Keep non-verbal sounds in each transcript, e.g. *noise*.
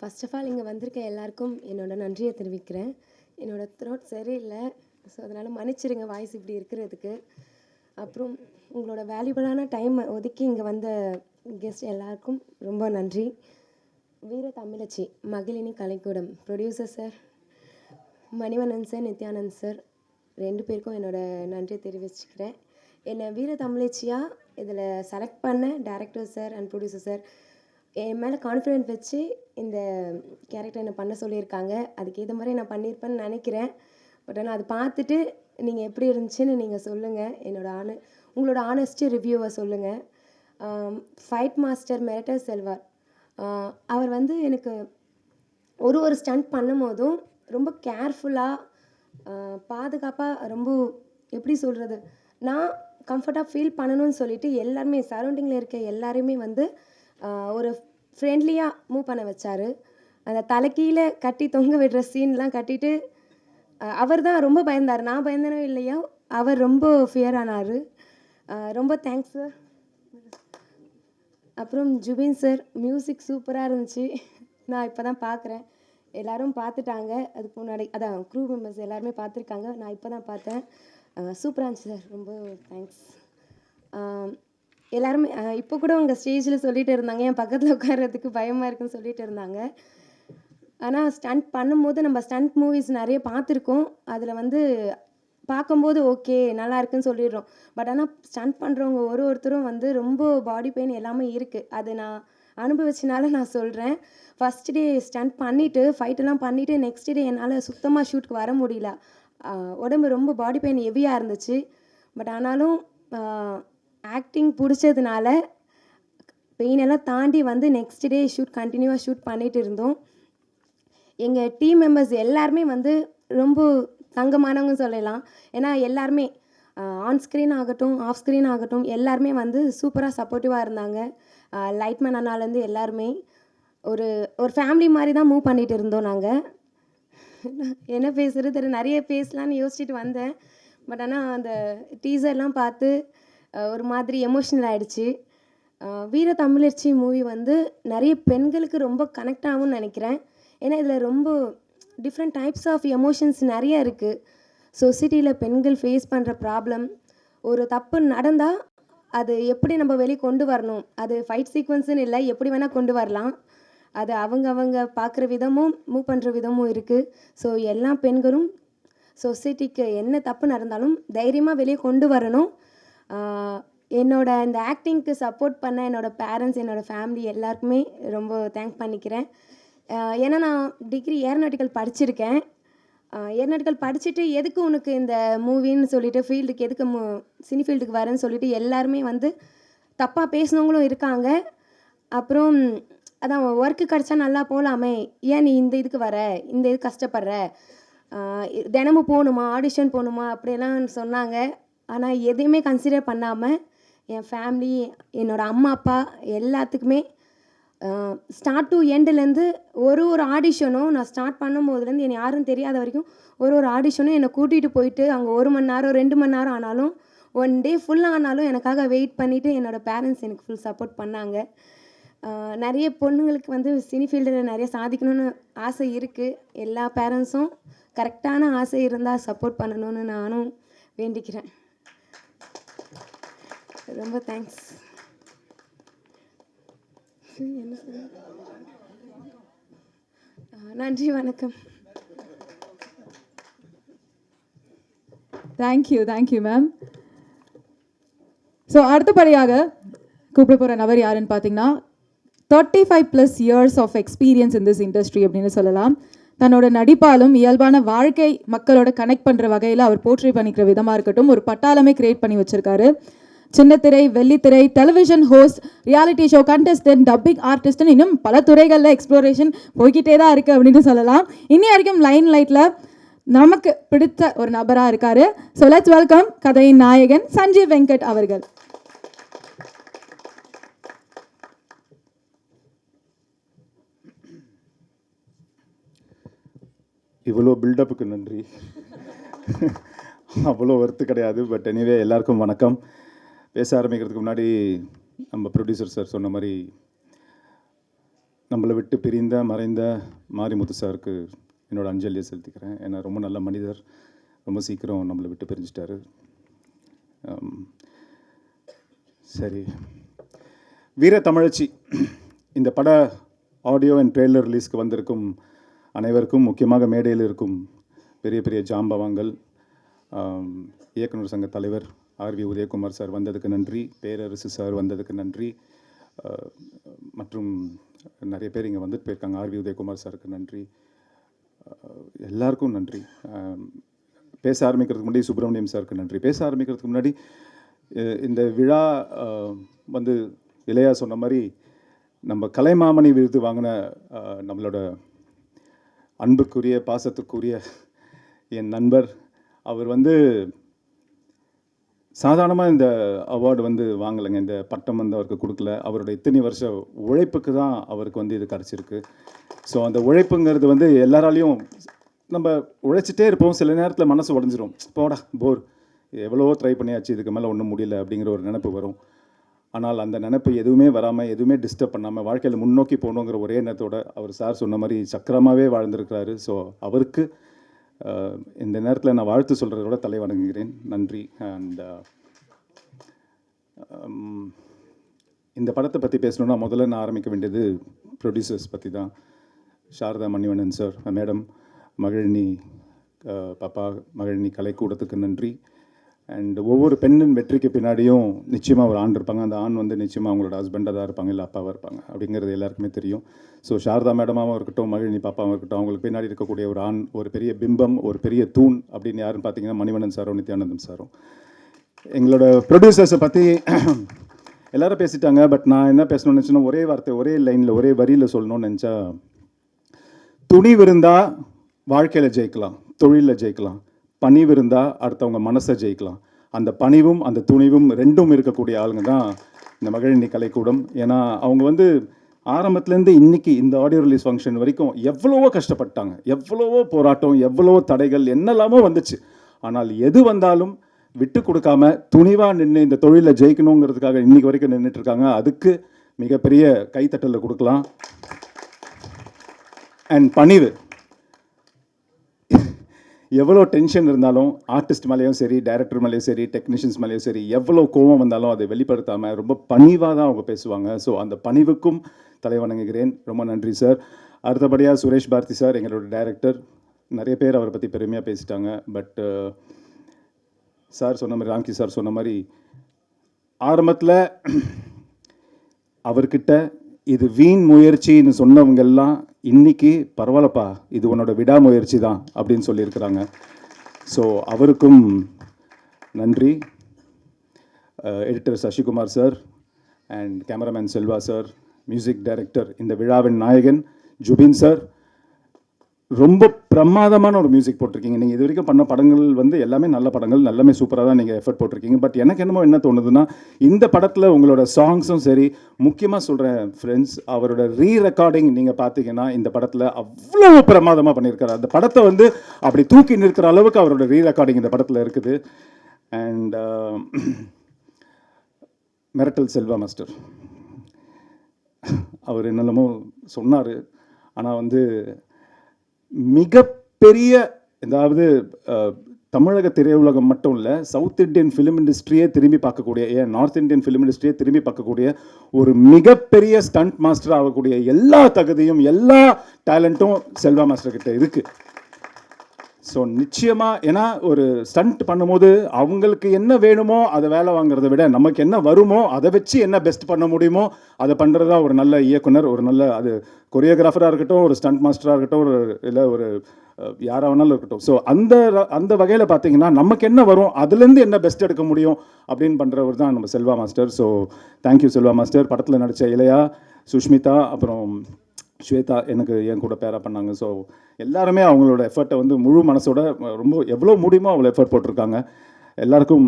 First of all இங்கே வந்திருக்க எல்லாருக்கும் என்னோட நன்றியை தெரிவிக்கிறேன். என்னோடய த்ரோட் சரியில்லை. ஸோ அதனால் மன்னிச்சிடுங்க வாய்ஸ் இப்படி இருக்கிறதுக்கு. அப்புறம் உங்களோட வேல்யூபிளான டைம் ஒதுக்கி இங்கே வந்த கெஸ்ட் எல்லாருக்கும் ரொம்ப நன்றி. வீர தமிழச்சி மகளினி கலைக்கூடம் producer sir Manivannan sir Nithyanand sir ரெண்டு பேருக்கும் என்னோடய நன்றியை தெரிவிச்சுக்கிறேன். என்னை வீர தமிழச்சியாக இதில் செலக்ட் பண்ண director sir and producer sir என் மேலே கான்ஃபிடென்ட் வச்சு இந்த கேரக்டர் என்னை பண்ண சொல்லியிருக்காங்க. அதுக்கேற்ற மாதிரி நான் பண்ணியிருப்பேன்னு நினைக்கிறேன். பட் ஆனால் அது பார்த்துட்டு நீங்கள் எப்படி இருந்துச்சுன்னு நீங்கள் சொல்லுங்கள் என்னோட ஆன உங்களோட ஆனஸ்ட் ரிவ்யூவை சொல்லுங்கள் ஃபைட் மாஸ்டர் மெரட்டர் செல்வார் அவர் வந்து எனக்கு ஒரு ஒரு ஸ்டண்ட் பண்ணும் போதும் ரொம்ப கேர்ஃபுல்லாக பாதுகாப்பாக ரொம்ப எப்படி சொல்கிறது நான் கம்ஃபர்ட்டாக ஃபீல் பண்ணணும்னு சொல்லிட்டு எல்லாருமே சரௌண்டிங்கில் இருக்க எல்லாருமே வந்து ஒரு ஃப்ரெண்ட்லியாக மூவ் பண்ண வச்சார். அந்த தலைக்கீழே கட்டி தொங்க விடுற சீன்லாம் கட்டிட்டு அவர் தான் ரொம்ப பயந்தார். நான் பயந்தனோ இல்லையோ? அவர் ரொம்ப ஃபியர் ஆனார். ரொம்ப தேங்க்ஸ் சார் அப்புறம் ஜுபின் சார் மியூசிக் சூப்பராக இருந்துச்சு. நான் இப்போ தான் பார்க்குறேன் எல்லோரும் பார்த்துட்டாங்க அதுக்கு முன்னாடி அதான் க்ரூ மெம்பர்ஸ் எல்லாருமே பார்த்துருக்காங்க நான் இப்போ தான் பார்த்தேன் சூப்பராக இருந்துச்சு சார் ரொம்ப தேங்க்ஸ் எல்லாருமே இப்போ கூட உங்கள் ஸ்டேஜில் சொல்லிட்டு இருந்தாங்க. என் பக்கத்தில் உட்கார்றதுக்கு பயமாக இருக்குன்னு சொல்லிட்டு இருந்தாங்க. ஆனால் ஸ்டண்ட் பண்ணும்போது நம்ம ஸ்டண்ட் மூவிஸ் நிறைய பார்த்துருக்கோம். அதில் வந்து பார்க்கும்போது ஓகே நல்லா இருக்குன்னு சொல்லிடுறோம். பட் ஆனால் ஸ்டண்ட் பண்ணுறவங்க ஒரு ஒருத்தரும் வந்து ரொம்ப பாடி பெயின் எல்லாமே இருக்குது அது நான் அனுபவிச்சனால நான் சொல்கிறேன் ஃபஸ்ட் டே ஸ்டண்ட் பண்ணிவிட்டு ஃபைட்டெல்லாம் பண்ணிவிட்டு நெக்ஸ்ட் டே என்னால் சுத்தமாக ஷூட்க்கு வர முடியல. உடம்பு ரொம்ப பாடி பெயின் ஹெவியாக இருந்துச்சு. பட் ஆனாலும் ஆக்டிங் பிடிச்சதுனால பெயினெல்லாம் தாண்டி வந்து நெக்ஸ்ட் டே ஷூட் கண்டினியூவாக ஷூட் பண்ணிகிட்டு இருந்தோம். எங்கள் டீம் மெம்பர்ஸ் எல்லாருமே வந்து ரொம்ப தங்கமானவங்க சொல்லலாம். ஏன்னா எல்லாருமே ஆன் ஸ்க்ரீன் ஆகட்டும் ஆஃப் ஸ்க்ரீன் ஆகட்டும் எல்லாருமே வந்து சூப்பராக சப்போர்ட்டிவாக இருந்தாங்க. லைட்மேன் அண்ணாலேருந்து எல்லாருமே. ஒரு ஒரு ஃபேமிலி மாதிரி தான் மூவ் பண்ணிகிட்டு இருந்தோம் நாங்கள் என்ன பேசுகிறது தெரியல நிறைய பேசலான்னு யோசிச்சுட்டு வந்தேன். பட் ஆனால் அந்த டீசர்லாம் பார்த்து ஒரு மாதிரி எமோஷ்னல் ஆகிடுச்சு வீர தமிழர்ச்சி மூவி வந்து நிறைய பெண்களுக்கு ரொம்ப கனெக்ட் ஆகும்னு நினைக்கிறேன். ஏன்னா இதில் ரொம்ப டிஃப்ரெண்ட் டைப்ஸ் ஆஃப் எமோஷன்ஸ் நிறைய இருக்குது சொசைட்டியில் பெண்கள் ஃபேஸ் பண்ணுற ப்ராப்ளம் ஒரு தப்பு நடந்தால் அது எப்படி நம்ம வெளியே கொண்டு வரணும்? அது ஃபைட் சீக்வன்ஸுன்னு இல்லை எப்படி வேணால் கொண்டு வரலாம். அது அவங்க அவங்க பார்க்குற விதமும் மூவ் பண்ணுற விதமும் இருக்குது ஸோ எல்லா பெண்களும் சொசைட்டிக்கு என்ன தப்பு நடந்தாலும் தைரியமாக வெளியே கொண்டு வரணும். என்னோட இந்த ஆக்டிங்க்கு சப்போர்ட் பண்ண என்னோட பேரண்ட்ஸ் என்னோட ஃபேமிலி எல்லாருக்குமே ரொம்ப தேங்க் பண்ணிக்கிறேன். ஏன்னா நான் டிகிரி ஏரோநாட்டிக்கல் படிச்சிருக்கேன். ஏரோநாட்டிக்கல் படிச்சுட்டு எதுக்கு உனக்கு இந்த மூவின்னு சொல்லிட்டு ஃபீல்டுக்கு எதுக்கு மு சினி ஃபீல்டுக்கு வரேன்னு சொல்லிட்டு எல்லாருமே வந்து தப்பாக பேசினவங்களும் இருக்காங்க. அப்புறம் அதான் ஒர்க்கு கிடச்சா நல்லா போகலாமே ஏன் நீ இந்த இதுக்கு வர? இந்த இது கஷ்டப்படுற? தினமும் போகணுமா? ஆடிஷன் போகணுமா? அப்படியெல்லாம் சொன்னாங்க. ஆனால் எதையுமே கன்சிடர் பண்ணாமல் என் ஃபேமிலி என்னோட அம்மா அப்பா எல்லாத்துக்குமே ஸ்டார்ட் டு எண்டுலேருந்து ஒரு ஒரு ஆடிஷனும் நான் ஸ்டார்ட் பண்ணும் போதுலேருந்து என்னை யாரும் தெரியாத வரைக்கும் ஒரு ஒரு ஆடிஷனும் என்னை கூட்டிகிட்டு போயிட்டு அங்கே ஒரு மணி நேரம் ரெண்டு மணி நேரம் ஆனாலும் ஒன் டே ஃபுல்லாக ஆனாலும் எனக்காக வெயிட் பண்ணிவிட்டு என்னோடய பேரண்ட்ஸ் எனக்கு ஃபுல் சப்போர்ட் பண்ணாங்க. நிறைய பொண்ணுங்களுக்கு வந்து சினி ஃபீல்டில் நிறைய சாதிக்கணும்னு ஆசை இருக்குது எல்லா பேரண்ட்ஸும் கரெக்டான ஆசை இருந்தால் சப்போர்ட் பண்ணணும்னு நானும் வேண்டிக்கிறேன். ரொம்ப தேங்க்ஸ் என்ன சொல்ல நன்றி வணக்கம் தேங்க்யூ தேங்க்யூ மேம் ஸோ அடுத்தபடியாக கூப்பிட போகிற நபர் யாருன்னு பார்த்தீங்கன்னா thirty five plus years of experience in this industry அப்படின்னு சொல்லலாம். தன்னோட நடிப்பாலும் இயல்பான வாழ்க்கை மக்களோட கனெக்ட் பண்ணுற வகையில் அவர் போர்ட்ரே பண்ணிக்கிற விதமாக இருக்கட்டும் ஒரு பட்டாளமே கிரியேட் பண்ணி வச்சிருக்காரு. சின்னத்திரை வெள்ளித்திரை television host reality show contestant dubbing ஆர்டிஸ்ட்னு இன்னும் பல துறைகளில் எக்ஸ்ப்ளோரேஷன் போய்கிட்டே தான் இருக்குது அப்படின்னு சொல்லலாம். இன்னி வரைக்கும் லைன் லைட்டில் நமக்கு பிடித்த ஒரு நபராக இருக்காரு. ஸோ லெட்ஸ் வெல்கம் கதையின் நாயகன் சஞ்சீவ் வெங்கட் அவர்கள். இவ்வளோ பில்டப்புக்கு நன்றி. அவ்வளோ ஒர்த்து கிடையாது பட் எனிவே எல்லாருக்கும் வணக்கம். பேச ஆரம்பிக்கிறதுக்கு முன்னாடி நம்ம ப்ரொடியூசர் சார் சொன்ன மாதிரி நம்மளை விட்டு பிரிந்த மறைந்த மாரிமுத்து சாருக்கு என்னோடய அஞ்சலியை செலுத்திக்கிறேன். ஏன்னா ரொம்ப நல்ல மனிதர். ரொம்ப சீக்கிரம் நம்மளை விட்டு பிரிஞ்சிட்டாரு. சரி. வீர தமிழச்சி இந்த பட ஆடியோ அண்ட் ட்ரெய்லர் ரிலீஸ்க்கு வந்திருக்கும் அனைவருக்கும் முக்கியமாக மேடையில் இருக்கும் பெரிய பெரிய ஜாம்பவான்கள் இயக்குனர் சங்க தலைவர் ஆர்வி உதயகுமார் சார் வந்ததுக்கு நன்றி பேரரசு சார் வந்ததுக்கு நன்றி. மற்றும் நிறைய பேர் இங்கே வந்துட்டு போயிருக்காங்க. ஆர்வி உதயகுமார் சாருக்கு நன்றி. எல்லாருக்கும் நன்றி. பேச ஆரம்பிக்கிறதுக்கு முன்னாடி சுப்பிரமணியம் சாருக்கு நன்றி. பேச ஆரம்பிக்கிறதுக்கு முன்னாடி இந்த விழா வந்து இளையா சொன்ன மாதிரி நம்ம கலைமாமணி விருது வாங்கின நம்மளோட அன்புக்குரிய பாசத்துக்குரிய என் நண்பர். அவர் வந்து சாதாரணமாக இந்த அவார்டு வந்து வாங்கலைங்க. இந்த பட்டம் வந்து அவருக்கு கொடுக்கல. அவரோட இத்தனை வருஷ உழைப்புக்கு தான் அவருக்கு வந்து இது கிடச்சிருக்கு. ஸோ அந்த உழைப்புங்கிறது வந்து எல்லாராலையும் நம்ம உழைச்சிட்டே இருப்போம். சில நேரத்தில் மனசு உடஞ்சிரும். போடா போர். எவ்வளவோ ட்ரை பண்ணியாச்சு. இதுக்கு மேலே ஒன்றும் முடியல. அப்படிங்கிற ஒரு நினைப்பு வரும். ஆனால் அந்த நினைப்பு எதுவுமே வராமல் எதுவுமே டிஸ்டர்ப் பண்ணாமல் வாழ்க்கையில் முன்னோக்கி போகணுங்கிற ஒரே எண்ணத்தோட அவர் சார் சொன்ன மாதிரி சக்கரமாகவே வாழ்ந்திருக்கிறாரு. ஸோ அவருக்கு இந்த நேரத்தில் நான் வாழ்த்து சொல்கிறத விட தலை வணங்குகிறேன் நன்றி அண்ட் இந்த படத்தை பற்றி பேசணுன்னா முதல்ல நான் ஆரம்பிக்க வேண்டியது ப்ரொடியூசர்ஸ் பற்றி தான். சாரதா மணிவண்ணன் சார் மேடம் மகிழினி பாப்பா மகிழினி கலைக்கூடத்துக்கு நன்றி. அண்ட் ஒவ்வொரு பெண்ணின் வெற்றிக்கு பின்னாடியும் நிச்சயமாக ஒரு ஆண் இருப்பாங்க. அந்த ஆண் வந்து நிச்சயமாக அவங்களோட ஹஸ்பண்டாக தான் இருப்பாங்க இல்லை அப்பாவாக இருப்பாங்க. அப்படிங்கிறது எல்லாருக்குமே தெரியும். ஸோ சாரதா மேடமாகவும் இருக்கட்டும் மகிழினி பாப்பாவும் இருக்கட்டும் அவங்களுக்கு பின்னாடி இருக்கக்கூடிய ஒரு ஆண் ஒரு பெரிய பிம்பம் ஒரு பெரிய தூண் அப்படின்னு யாருன்னு பார்த்தீங்கன்னா மணிவண்ணன் சாரும் நித்யானந்தம் சாரும். எங்களோட ப்ரொடியூசர்ஸை பற்றி *clears throat* எல்லாரும் பேசிட்டாங்க. பட் நான் என்ன பேசணும்னு நினச்சேன்னா ஒரே வார்த்தை ஒரே லைனில் ஒரே வரியில் சொல்லணும்னு நினச்சா துணிவு இருந்தால் வாழ்க்கையில் ஜெயிக்கலாம் தொழிலில் ஜெயிக்கலாம். பணிவு இருந்தால் அடுத்தவங்க மனசை ஜெயிக்கலாம். அந்த பணிவும் அந்த துணிவும் ரெண்டும் இருக்கக்கூடிய ஆளுங்க தான் இந்த மகிழினி கலைக்கூடம். ஏன்னா அவங்க வந்து ஆரம்பத்துலேருந்து இன்னைக்கு இந்த ஆடியோ ரிலீஸ் ஃபங்க்ஷன் வரைக்கும் எவ்வளவோ கஷ்டப்பட்டாங்க. எவ்வளவோ போராட்டம் எவ்வளவோ தடைகள் என்னெல்லாமோ வந்துச்சு. ஆனால் எது வந்தாலும் விட்டு கொடுக்காம துணிவாக நின்று இந்த தொழிலில் ஜெயிக்கணுங்கிறதுக்காக இன்றைக்கி வரைக்கும் நின்றுட்டு இருக்காங்க. அதுக்கு மிகப்பெரிய கைத்தட்டலை கொடுக்கலாம். அண்ட் பணிவு. எவ்வளோ டென்ஷன் இருந்தாலும் ஆர்டிஸ்ட் மேலேயும் சரி டைரக்டர் மேலேயும் சரி டெக்னீஷியன்ஸ் மேலேயும் சரி எவ்வளோ கோவம் வந்தாலும் அதை வெளிப்படுத்தாமல் ரொம்ப பணிவாக தான் அவங்க பேசுவாங்க. ஸோ அந்த பணிவுக்கும் தலை வணங்குகிறேன் ரொம்ப நன்றி சார் அடுத்தபடியாக சுரேஷ் பாரதி சார் எங்களோட டைரக்டர் நிறைய பேர் அவரை பற்றி பெருமையாக பேசிட்டாங்க. பட் சார் சொன்ன மாதிரி ராம்கி சார் சொன்ன மாதிரி ஆரம்பத்தில் *clears throat* அவர்கிட்ட இது வீண் முயற்சின்னு சொன்னவங்க இன்னைக்கு பரவாயில்லப்பா இது உன்னோட விடாமுயற்சி தான் அப்படின்னு சொல்லியிருக்கிறாங்க. ஸோ அவருக்கும் நன்றி. Editor Sasikumar sir and cameraman Selva sir music director இந்த விழாவின் நாயகன் ஜுபின் சார் ரொம்ப பிரமாதமான ஒரு மியூசிக் போட்டிருக்கீங்க. நீங்கள் இது வரைக்கும் பண்ண படங்கள் வந்து எல்லாமே நல்ல படங்கள் எல்லாமே சூப்பராக தான் நீங்கள் எஃபர்ட் போட்டிருக்கீங்க. பட் எனக்கு என்னமோ என்ன தோணுதுன்னா இந்த படத்தில் உங்களோட சாங்ஸும் சரி முக்கியமாக சொல்கிறேன் ஃப்ரெண்ட்ஸ் அவரோட ரீ ரெக்கார்டிங் நீங்கள் பார்த்தீங்கன்னா இந்த படத்தில் அவ்வளோ பிரமாதமாக பண்ணியிருக்காரு அந்த படத்தை வந்து அப்படி தூக்கி நிற்கிற அளவுக்கு அவரோட ரீ ரெக்கார்டிங் இந்த படத்தில் இருக்குது. அண்ட் uh, மிரட்டல் செல்வா மாஸ்டர் அவர் என்னென்னமோ சொன்னார். ஆனால் வந்து மிகப்பெரிய அதாவது தமிழக திரையுலகம் மட்டும் இல்லை சவுத் இந்தியன் ஃபிலிம் இண்டஸ்ட்ரியே திரும்பி பார்க்கக்கூடிய ஏன் நார்த் இந்தியன் ஃபிலிம் இண்டஸ்ட்ரியே திரும்பி பார்க்கக்கூடிய ஒரு மிகப்பெரிய ஸ்டண்ட் மாஸ்டர் ஆகக்கூடிய எல்லா தகுதியும் எல்லா டேலண்ட்டும் செல்வா மாஸ்டர் கிட்ட இருக்குது ஸோ நிச்சயமாக ஏன்னா ஒரு ஸ்டண்ட் பண்ணும்போது அவங்களுக்கு என்ன வேணுமோ அதை வேலை வாங்குறத விட நமக்கு என்ன வருமோ அதை வச்சு என்ன பெஸ்ட் பண்ண முடியுமோ அதை பண்ணுறது தான் ஒரு நல்ல இயக்குனர் ஒரு நல்ல அது கொரியோகிராஃபராக இருக்கட்டும் ஒரு ஸ்டண்ட் மாஸ்டராக இருக்கட்டும் ஒரு இல்லை ஒரு யாராக வேணாலும் இருக்கட்டும். ஸோ அந்த அந்த வகையில் பார்த்தீங்கன்னா நமக்கு என்ன வரும் அதுலேருந்து என்ன பெஸ்ட் எடுக்க முடியும் அப்படின்னு பண்ணுறவர் தான் நம்ம Selva master. So thank you Selva master. படத்தில் நடித்த இளையா சுஷ்மிதா அப்புறம் ஸ்வேதா எனக்கு என் கூட பேரா பண்ணாங்க. ஸோ எல்லாருமே அவங்களோட எஃபர்ட்டை வந்து முழு மனசோட ரொம்ப எவ்வளோ முடியுமோ அவ்வளோ எஃபர்ட் போட்டிருக்காங்க. எல்லாருக்கும்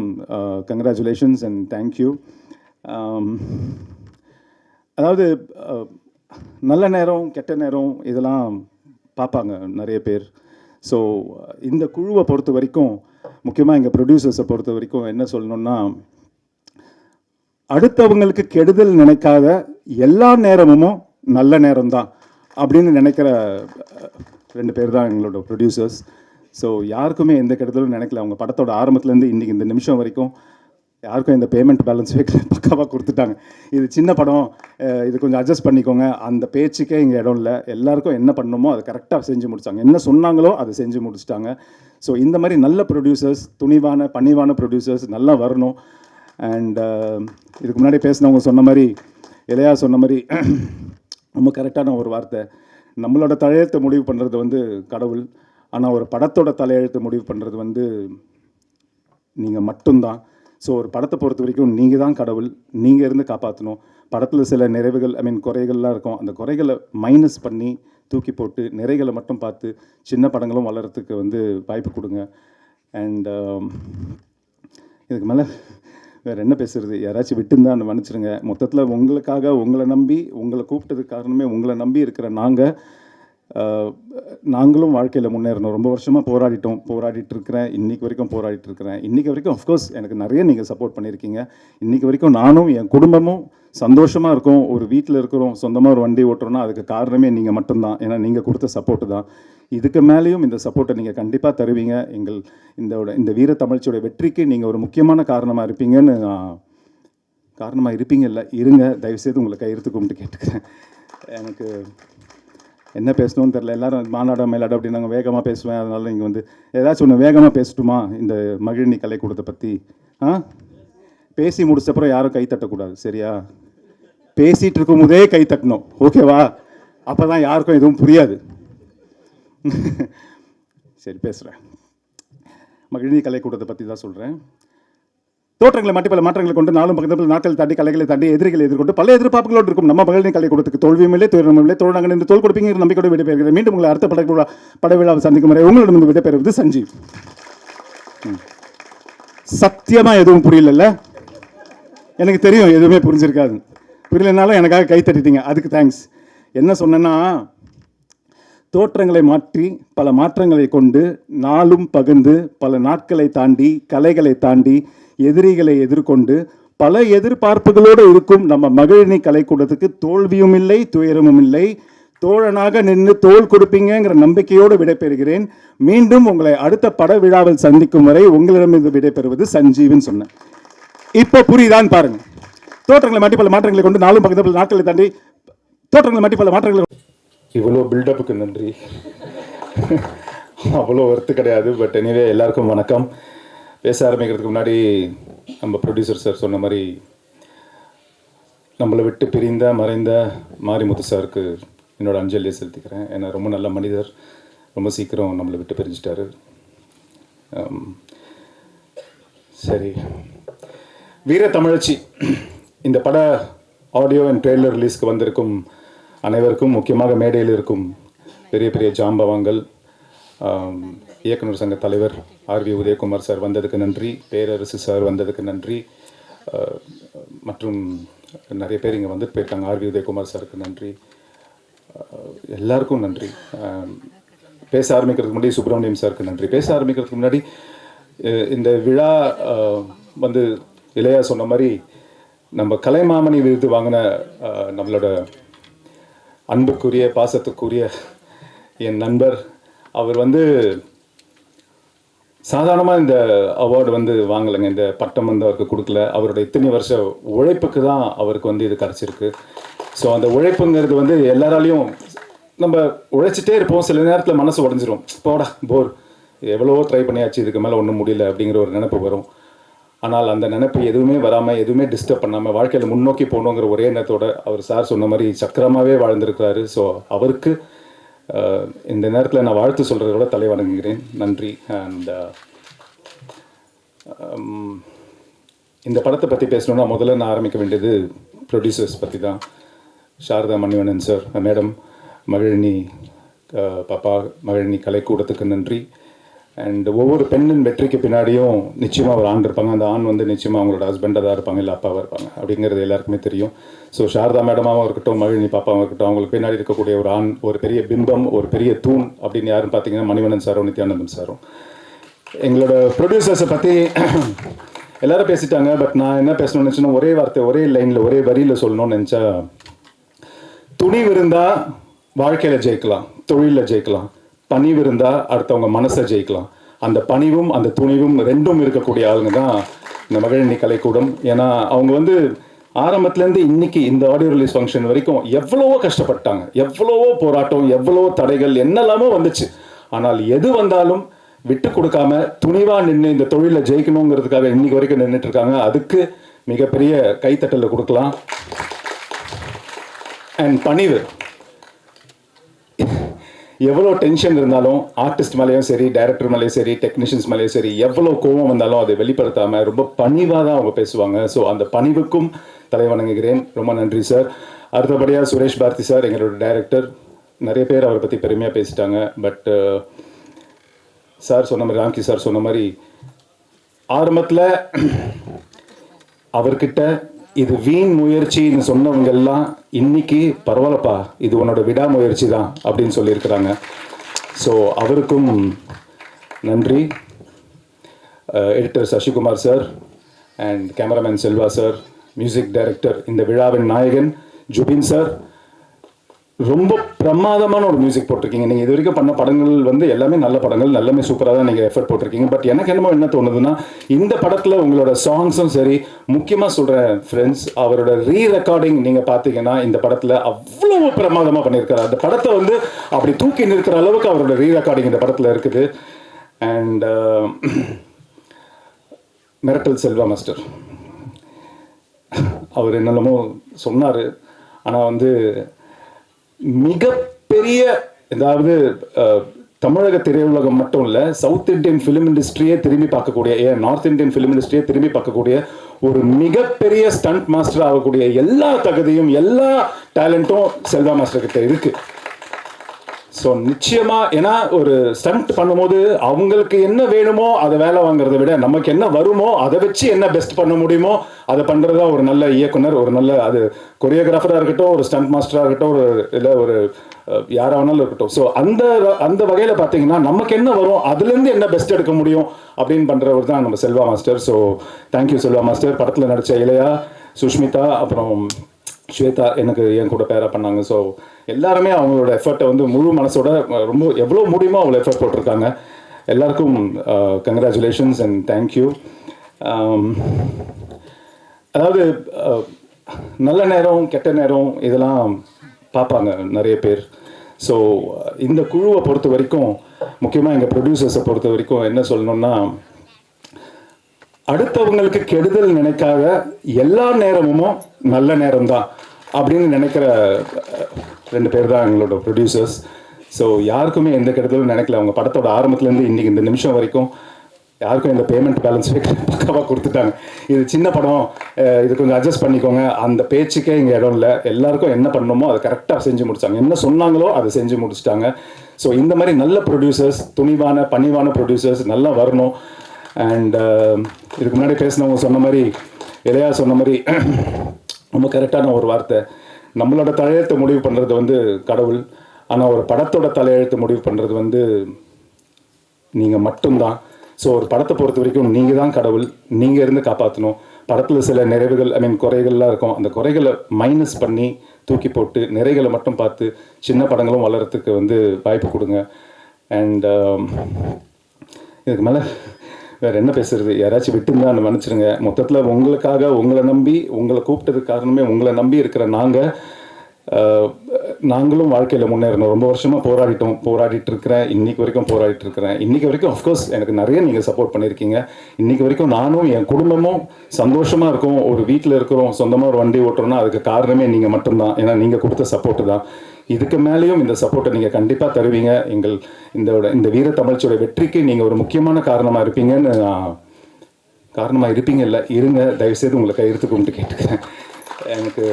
கங்க்ராச்சுலேஷன்ஸ் அண்ட் தேங்க்யூ அதாவது நல்ல நேரம் கெட்ட நேரம் இதெல்லாம் பார்ப்பாங்க நிறைய பேர். ஸோ இந்த குழுவை பொறுத்த வரைக்கும் முக்கியமாக எங்கள் ப்ரொடியூசர்ஸை பொறுத்த வரைக்கும் என்ன சொல்லணும்னா அடுத்தவங்களுக்கு கெடுதல் நினைக்காத எல்லா நேரமும் நல்ல நேரம்தான். அப்படின்னு நினைக்கிற ரெண்டு பேர் தான் எங்களோட ப்ரொடியூசர்ஸ் ஸோ யாருக்குமே எந்த கெடுதலும் நினைக்கல. அவங்க படத்தோட ஆரம்பத்துலேருந்து இன்றைக்கி இந்த நிமிஷம் வரைக்கும் யாருக்கும் இந்த பேமெண்ட் பேலன்ஸ் வைக்கல. *laughs* பக்காவாக கொடுத்துட்டாங்க. இது சின்ன படம். இது கொஞ்சம் அட்ஜஸ்ட் பண்ணிக்கோங்க. அந்த பேச்சுக்கே இங்கே இடம் இல்லை. எல்லாருக்கும் என்ன பண்ணணுமோ அதை கரெக்டாக செஞ்சு முடிச்சாங்க. என்ன சொன்னாங்களோ அதை செஞ்சு முடிச்சிட்டாங்க. ஸோ இந்த மாதிரி நல்ல ப்ரொடியூசர்ஸ் துணிவான பணிவான ப்ரொடியூசர்ஸ் நல்லா வரணும். அண்ட் இதுக்கு முன்னாடி பேசினவங்க சொன்ன மாதிரி இளையா சொன்ன மாதிரி ரொம்ப கரெக்டான ஒரு வார்த்தை நம்மளோட தலையெழுத்தை முடிவு பண்ணுறது வந்து கடவுள் ஆனால் ஒரு படத்தோட தலையெழுத்தை முடிவு பண்ணுறது வந்து நீங்கள் மட்டும்தான். ஸோ ஒரு படத்தை பொறுத்த வரைக்கும் நீங்கள் தான் கடவுள் நீங்கள் இருந்து காப்பாற்றணும் படத்தில் சில நிறைவுகள் ஐ மீன் குறைகள்லாம் இருக்கும். அந்த குறைகளை மைனஸ் பண்ணி தூக்கி போட்டு நிறைகளை மட்டும் பார்த்து சின்ன படங்களும் வளர்கிறதுக்கு வந்து வாய்ப்பு கொடுங்க. அண்ட் um, இதுக்கு மேலே வேறு என்ன பேசுகிறது யாராச்சும் விட்டுருந்தா அந்த மன்னிச்சிருங்க. மொத்தத்தில் உங்களுக்காக உங்களை நம்பி உங்களை கூப்பிட்டதுக்கு காரணமே உங்களை நம்பி இருக்கிற நாங்கள் நாங்களும் வாழ்க்கையில் முன்னேறணும். ரொம்ப வருஷமாக போராடிட்டோம். போராடிட்டு இருக்கிறேன். இன்றைக்கு வரைக்கும் போராடிட்டு இருக்கிறேன். இன்றைக்கி வரைக்கும் அஃப்கோர்ஸ் எனக்கு நிறைய நீங்கள் சப்போர்ட் பண்ணியிருக்கீங்க. இன்றைக்கி வரைக்கும் நானும் என் குடும்பமும் சந்தோஷமாக இருக்கோம். ஒரு வீட்டில் இருக்கிறோம். சொந்தமாக ஒரு வண்டி ஓட்டுறோன்னா அதுக்கு காரணமே நீங்கள் மட்டும்தான். ஏன்னா நீங்கள் கொடுத்த சப்போர்ட்டு தான். இதுக்கு மேலேயும் இந்த சப்போர்ட்டை நீங்கள் கண்டிப்பாக தருவீங்க. எங்கள் இந்த இந்த வீர தமிழ்ச்சியோட வெற்றிக்கு நீங்கள் ஒரு முக்கியமான காரணமாக இருப்பீங்கன்னு நான் காரணமாக இருப்பீங்க இல்லை இருங்க. தயவுசெய்து உங்களை கையெழுத்து கும்பிட்டு கேட்டுக்கிறேன். எனக்கு என்ன பேசணும்னு தெரில எல்லாரும் மாநாடம் மேலாடம் அப்படி நாங்கள் வேகமாக பேசுவேன். அதனால் நீங்கள் வந்து ஏதாச்சும் ஒன்று வேகமாக பேசட்டுமா? இந்த மகிழினி கலைக்கூடத்தை பற்றி ஆ? பேசி முடிச்சப்பறம் யாரும் கை தட்டக்கூடாது. சரியா? பேசிகிட்டு இருக்கும் போதே கை தட்டணும். ஓகேவா? அப்போ தான் யாருக்கும் எதுவும் புரியாது. *laughs* சரி பேசுகிறேன் மகிழினி கலைக்கூடத்தை பற்றி தான் சொல்கிறேன் தோற்றங்களை மட்டும் பல மாற்றங்களை கொண்டு நாளும் பக்கத்தில் நாட்கள் தாண்டி கலைகளை தாண்டி எதிரிகளை எதிர்கொண்டு பல எதிர்பார்ப்புகளோடு இருக்கும். நம்ம மகளிர் கலை கொடுத்துக்கு தோல்வியும் இல்லை துயரமும் இல்லை. தோழனாங்க என்று தோல் கொடுப்பீங்க நம்பிக்கையோடு விடைபெறுகிறேன். மீண்டும் உங்களை அடுத்த பட விழா பட விழாவை சந்திக்கும் வரை உங்களிடம் விடைபெறுவது சஞ்சீவ். ம். எதுவும் புரியலல்ல? எனக்கு தெரியும் எதுவுமே புரிஞ்சிருக்காது. புரியலனாலும் எனக்காக கை தட்டிட்டீங்க. அதுக்கு தேங்க்ஸ் என்ன சொன்னேன்னா தோற்றங்களை மாற்றி பல மாற்றங்களை கொண்டு நாளும் பகிர்ந்து பல நாட்களை தாண்டி கலைகளை தாண்டி எதிரிகளை எதிர்கொண்டு பல எதிர்பார்ப்புகளோடு இருக்கும் நம்ம மகிழினி கலைக்கூடத்துக்கு தோல்வியும் இல்லை துயரமும் இல்லை. தோழனாக நின்று தோல் கொடுப்பீங்கங்கிற நம்பிக்கையோடு விடைபெறுகிறேன். மீண்டும் உங்களை அடுத்த பட விழாவில் சந்திக்கும் வரை உங்களிடமிருந்து விடைபெறுவது சஞ்சீவன் சொன்னேன் இப்போ புரியுதான்னு பாருங்க. தோற்றங்களை மாட்டி பல மாற்றங்களை கொண்டு நாளும் பக்கத்தில் பல நாட்களை தாண்டி தோற்றங்களை மாட்டி பல மாற்றங்களை இவ்வளோ பில்டப்புக்கு நன்றி. அவ்வளோ ஒர்த்து கிடையாது பட் எனிவே எல்லாருக்கும் வணக்கம். பேச ஆரம்பிக்கிறதுக்கு முன்னாடி நம்ம ப்ரொடியூசர் சார் சொன்ன மாதிரி நம்மளை விட்டு பிரிந்த மறைந்த மாரிமுத்து சாருக்கு என்னோட அஞ்சலியை செலுத்திக்கிறேன். ஏன்னா ரொம்ப நல்ல மனிதர். ரொம்ப சீக்கிரம் நம்மளை விட்டு பிரிஞ்சிட்டாரு. சரி. வீர தமிழச்சி இந்த பட ஆடியோ அண்ட் ட்ரெய்லர் ரிலீஸ்க்கு வந்திருக்கும் அனைவருக்கும் முக்கியமாக மேடையில் இருக்கும் பெரிய பெரிய ஜாம்பவங்கள் இயக்குனர் சங்க தலைவர் ஆர்வி உதயகுமார் சார் வந்ததுக்கு நன்றி பேரரசு சார் வந்ததுக்கு நன்றி மற்றும் நிறைய பேர் இங்கே வந்துட்டு போயிருக்காங்க. ஆர்வி உதயகுமார் சாருக்கு நன்றி. எல்லாருக்கும் நன்றி. பேச ஆரம்பிக்கிறதுக்கு முன்னாடி சுப்பிரமணியம் சாருக்கு நன்றி. பேச ஆரம்பிக்கிறதுக்கு முன்னாடி இந்த விழா வந்து இளையா சொன்ன மாதிரி நம்ம கலைமாமணி விருது வாங்கின நம்மளோட அன்புக்குரிய பாசத்துக்குரிய என் நண்பர். அவர் வந்து சாதாரணமாக இந்த அவார்டு வந்து வாங்கலைங்க. இந்த பட்டம் வந்து அவருக்கு கொடுக்கல. அவரோட இத்தனை வருஷ உழைப்புக்கு தான் அவருக்கு வந்து இது கிடச்சிருக்கு. ஸோ அந்த உழைப்புங்கிறது வந்து எல்லாராலையும் நம்ம உழைச்சிட்டே இருப்போம். சில நேரத்தில் மனசு உடஞ்சிரும். போடா போர். எவ்வளவோ ட்ரை பண்ணியாச்சு. இதுக்கு மேலே ஒன்றும் முடியல அப்படிங்கிற ஒரு நினைப்பு வரும். ஆனால் அந்த நினைப்பு எதுவுமே வராமல் எதுவுமே டிஸ்டர்ப் பண்ணாமல் வாழ்க்கையில் முன்னோக்கி போகணுங்கிற ஒரே எண்ணத்தோட அவர் சார் சொன்ன மாதிரி சக்கரமாகவே வாழ்ந்திருக்கிறாரு. ஸோ அவருக்கு இந்த நேரத்தில் நான் வாழ்த்து சொல்கிறதோட தலை வணங்குகிறேன். நன்றி. அண்ட் இந்த படத்தை பற்றி பேசணும்னா முதல்ல நான் ஆரம்பிக்க வேண்டியது ப்ரொடியூசர்ஸ் பற்றி தான் சாரதா மணிவணன் சார் மேடம் மகிழினி பாப்பா மகிழினி கலைக்கூடத்துக்கு நன்றி. அண்ட் ஒவ்வொரு பெண்ணின் வெற்றிக்கு பின்னாடியும் நிச்சயமாக ஒரு ஆண் இருப்பாங்க. அந்த ஆண் வந்து நிச்சயமாக அவங்களோட ஹஸ்பண்டாக தான் இருப்பாங்க இல்லை அப்பாவாக இருப்பாங்க. அப்படிங்கிறது எல்லாருக்குமே தெரியும். ஸோ சாரதா மேடமாகவும் இருக்கட்டும் மகிழினி பாப்பாவும் இருக்கட்டும் அவங்களுக்கு பின்னாடி இருக்கக்கூடிய ஒரு ஆண் ஒரு பெரிய பிம்பம் ஒரு பெரிய தூண் அப்படின்னு யாருன்னு பார்த்தீங்கன்னா மணிவண்ணன் சாரும் நித்யானந்தம் சாரும். எங்களோட ப்ரொடியூசர்ஸை பற்றி *clears throat* எல்லாரும் பேசிட்டாங்க பட் நான் என்ன பேசணும்னு நினச்சேன்னா ஒரே வார்த்தை ஒரே லைனில் ஒரே வரியில் சொல்லணும்னு நினச்சா துணிவு இருந்தால் வாழ்க்கையில் ஜெயிக்கலாம் தொழிலில் ஜெயிக்கலாம். பணிவு இருந்தால் அடுத்தவங்க மனசை ஜெயிக்கலாம். அந்த பணிவும் அந்த துணிவும் ரெண்டும் இருக்கக்கூடிய ஆளுங்க தான் இந்த மகிழினி கலைக்கூடம். ஏன்னா அவங்க வந்து ஆரம்பத்துலேருந்து இன்னைக்கு இந்த ஆடியோ ரிலீஸ் ஃபங்க்ஷன் வரைக்கும் எவ்வளவோ கஷ்டப்பட்டாங்க. எவ்வளவோ போராட்டம் எவ்வளவோ தடைகள் என்னெல்லாமோ வந்துச்சு. ஆனால் எது வந்தாலும் விட்டு கொடுக்காம துணிவாக நின்று இந்த தொழிலை ஜெயிக்கணுங்கிறதுக்காக இன்னைக்கு வரைக்கும் நின்றுட்டு இருக்காங்க. அதுக்கு மிகப்பெரிய கைத்தட்டலை கொடுக்கலாம். அண்ட் பணிவு. எவ்வளோ டென்ஷன் இருந்தாலும் ஆர்டிஸ்ட் மேலேயும் சரி டைரக்டர் மேலேயும் சரி டெக்னீஷியன்ஸ் மேலேயும் சரி எவ்வளோ கோபம் வந்தாலும் அதை வெளிப்படுத்தாமல் ரொம்ப பணிவாக தான் அவங்க பேசுவாங்க. ஸோ அந்த பணிவுக்கும் தலை வணங்குகிறேன். ரொம்ப நன்றி சார் அடுத்தபடியாக சுரேஷ் பாரதி சார் எங்களோட டைரக்டர் நிறைய பேர் அவரை பற்றி பெருமையாக பேசிட்டாங்க. பட் சார் சொன்ன மாதிரி ராம்கி சார் சொன்ன மாதிரி ஆரம்பத்தில் அவர்கிட்ட இது வீண் முயற்சின்னு சொன்னவங்க எல்லாம் இன்னைக்கு பரவாயில்லப்பா இது உன்னோட விடாமுயற்சி தான் அப்படின்னு சொல்லியிருக்கிறாங்க. ஸோ அவருக்கும் நன்றி. Editor Sasikumar sir and cameraman Selva sir music director இந்த விழாவின் நாயகன் ஜுபின் சார் ரொம்ப பிரமாதமான ஒரு மியூசிக் போட்டிருக்கீங்க. நீங்கள் இது வரைக்கும் பண்ண படங்கள் வந்து எல்லாமே நல்ல படங்கள் எல்லாமே சூப்பராக தான் நீங்கள் எஃபர்ட் போட்டிருக்கீங்க. பட் எனக்கு என்னமோ என்ன தோணுதுன்னா இந்த படத்தில் உங்களோட சாங்ஸும் சரி முக்கியமாக சொல்கிறேன் ஃப்ரெண்ட்ஸ் அவரோட ரீ ரெக்கார்டிங் நீங்கள் பார்த்தீங்கன்னா இந்த படத்தில் அவ்வளோ பிரமாதமாக பண்ணியிருக்காரு அந்த படத்தை வந்து அப்படி தூக்கி நிற்கிற அளவுக்கு அவரோட ரீ ரெக்கார்டிங் இந்த படத்தில் இருக்குது. அண்ட் uh, மிரட்டல் செல்வா மாஸ்டர் அவர் என்னென்னமோ சொன்னார். ஆனால் வந்து மிகப்பெரிய அதாவது தமிழக திரையுலகம் மட்டும் இல்லை சவுத் இந்தியன் ஃபிலிம் இண்டஸ்ட்ரியே திரும்பி பார்க்கக்கூடிய ஏன் நார்த் இந்தியன் ஃபிலிம் இண்டஸ்ட்ரியே திரும்பி பார்க்கக்கூடிய ஒரு மிகப்பெரிய ஸ்டண்ட் மாஸ்டர் ஆகக்கூடிய எல்லா தகுதியும் எல்லா டேலண்ட்டும் செல்வா மாஸ்டர் கிட்ட இருக்கு. ஸோ நிச்சயமாக ஏன்னா ஒரு ஸ்டண்ட் பண்ணும்போது அவங்களுக்கு என்ன வேணுமோ அதை வேலை வாங்குறத விட நமக்கு என்ன வருமோ அதை வச்சு என்ன பெஸ்ட் பண்ண முடியுமோ அதை பண்ணுறது ஒரு நல்ல இயக்குனர் ஒரு நல்ல அது கொரியோகிராஃபராக இருக்கட்டும் ஒரு ஸ்டண்ட் மாஸ்டராக இருக்கட்டும் ஒரு இல்லை ஒரு யாராவனாலும் இருக்கட்டும். ஸோ அந்த அந்த வகையில் பார்த்தீங்கன்னா நமக்கு என்ன வரும் அதுலேருந்து என்ன பெஸ்ட் எடுக்க முடியும் அப்படின்னு பண்ணுறவர் தான் நம்ம Selva master. So thank you Selva master. படத்தில் நடித்த இளையா சுஷ்மிதா அப்புறம் ஸ்வேதா எனக்கு என் கூட பேரா பண்ணாங்க. ஸோ எல்லாருமே அவங்களோட எஃபர்ட்டை வந்து முழு மனசோட ரொம்ப எவ்வளோ முடியுமோ அவ்வளோ எஃபர்ட் போட்டிருக்காங்க. எல்லாருக்கும் கங்க்ராச்சுலேஷன்ஸ் அண்ட் தேங்க்யூ அதாவது நல்ல நேரம் கெட்ட நேரம் இதெல்லாம் பார்ப்பாங்க நிறைய பேர். ஸோ இந்த குழுவை பொறுத்த வரைக்கும் முக்கியமாக எங்கள் ப்ரொடியூசர்ஸை பொறுத்த வரைக்கும் என்ன சொல்லணும்னா அடுத்தவங்களுக்கு கெடுதல் நினைக்காத எல்லா நேரமும் நல்ல நேரம்தான் அப்படின்னு நினைக்கிற ரெண்டு பேர் தான் எங்களோட ப்ரொடியூசர்ஸ் ஸோ யாருக்குமே எந்த கெடுதலும் நினைக்கல. அவங்க படத்தோட ஆரம்பத்துலேருந்து இன்னைக்கு இந்த நிமிஷம் வரைக்கும் யாருக்கும் இந்த பேமெண்ட் பேலன்ஸ் பக்காவாக கொடுத்துட்டாங்க. இது சின்ன படம். இது கொஞ்சம் அட்ஜஸ்ட் பண்ணிக்கோங்க. அந்த பேச்சுக்கே இங்கே இடம் இல்லை. எல்லாருக்கும் என்ன பண்ணணுமோ அதை கரெக்டாக செஞ்சு முடிச்சாங்க. என்ன சொன்னாங்களோ அதை செஞ்சு முடிச்சிட்டாங்க. ஸோ இந்த மாதிரி நல்ல ப்ரொடியூசர்ஸ் துணிவான பணிவான ப்ரொடியூசர்ஸ் நல்லா வரணும். அண்ட் um, இதுக்கு முன்னாடி பேசினவங்க சொன்ன மாதிரி இளையா சொன்ன மாதிரி ரொம்ப கரெக்டான ஒரு வார்த்தை. நம்மளோட தலையெழுத்தை முடிவு பண்ணுறது வந்து கடவுள். ஆனால் ஒரு படத்தோட தலையெழுத்து முடிவு பண்ணுறது வந்து நீங்கள் மட்டும்தான். ஸோ ஒரு படத்தை பொறுத்த வரைக்கும் நீங்கள் தான் கடவுள். நீங்கள் இருந்து காப்பாற்றணும் படத்தில் சில நிறைவுகள் ஐ மீன் குறைகள்லாம் இருக்கும். அந்த குறைகளை மைனஸ் பண்ணி தூக்கி போட்டு நிறைகளை மட்டும் பார்த்து சின்ன படங்களும் வளர்கிறதுக்கு வந்து வாய்ப்பு கொடுங்க. அண்ட் um, இதுக்கு மேலே வேறு என்ன பேசுறது? யாராச்சும் விட்டுருந்தா மன்னிச்சிருங்க. மொத்தத்தில் உங்களுக்காக உங்களை நம்பி உங்களை கூப்பிட்டதுக்கு காரணமே உங்களை நம்பி இருக்கிற நாங்கள் நாங்களும் வாழ்க்கையில் முன்னேறணும். ரொம்ப வருஷமாக போராடிட்டோம். போராடிட்டு இருக்கிறேன். இன்னைக்கு வரைக்கும் போராடிட்டு இருக்கிறேன். இன்னைக்கு வரைக்கும் அஃப்கோர்ஸ் எனக்கு நிறைய நீங்கள் சப்போர்ட் பண்ணியிருக்கீங்க. இன்னைக்கு வரைக்கும் நானும் என் குடும்பமும் சந்தோஷமாக இருக்கும். ஒரு வீட்டில் இருக்கிறோம். சொந்தமாக ஒரு வண்டி ஓட்டுறோம்னா அதுக்கு காரணமே நீங்கள் மட்டும்தான். ஏன்னா நீங்கள் கொடுத்த சப்போர்ட்டு தான். இதுக்கு மேலேயும் இந்த சப்போர்ட்டை நீங்கள் கண்டிப்பாக தருவீங்க. எங்கள் இந்த இந்த வீர தமிழ்ச்சியோட வெற்றிக்கு நீங்கள் ஒரு முக்கியமான காரணமாக இருப்பீங்கன்னு நான் காரணமாக இருப்பீங்க இல்லை இருங்க. தயவுசெய்து உங்களை கையெழுத்து கும்பிட்டு கேட்டுக்கிறேன். எனக்கு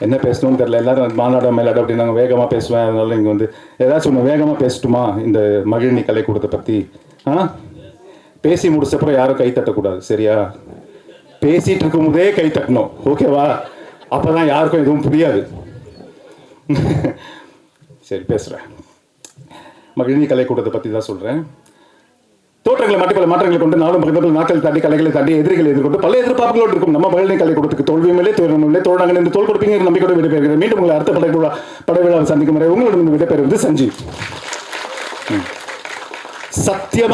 என்ன பேசணும்னு தெரில எல்லாரும் மாநாடம் மேலாடம் அப்படி நாங்கள் வேகமாக பேசுவேன். அதனால இங்கே வந்து ஏதாச்சும் ஒன்று வேகமாக பேசட்டுமா? இந்த மகிழினி கலைக்கூடத்தை பற்றி ஆ? பேசி முடிச்சப்பறம் யாரும் கை தட்டக்கூடாது. சரியா? பேசிட்டு இருக்கும்போதே கை தட்டணும். ஓகேவா? அப்போ தான் யாருக்கும் எதுவும் புரியாது. *laughs* சரி பேசுகிறேன் மகிழ்ச்சி கலைக்கூடத்தை பற்றி தான் சொல்கிறேன் தோற்றங்களை மட்டும் பல மாற்றங்களை கொண்டு நாளும் பகிர்ந்தபோது நாட்கள் தாண்டி கலைகளை தாண்டி எதிரிகளை எதிர்கொண்டு பல எதிர்பார்ப்புகளோடு இருக்கும். நம்ம மகளிரை கலை கொடுத்துக்கு தோல்வியும் இல்லை துயரமும் இல்லை. என்று தோல் கொடுப்பீங்க நம்பிக்கையோடு விடைபெறுகிறேன். மீண்டும் உங்களை அடுத்த படை விழா பட விழாவை சந்திக்கும் வரை உங்களிடம் விடைபெறுவது சஞ்சீவ். ம்.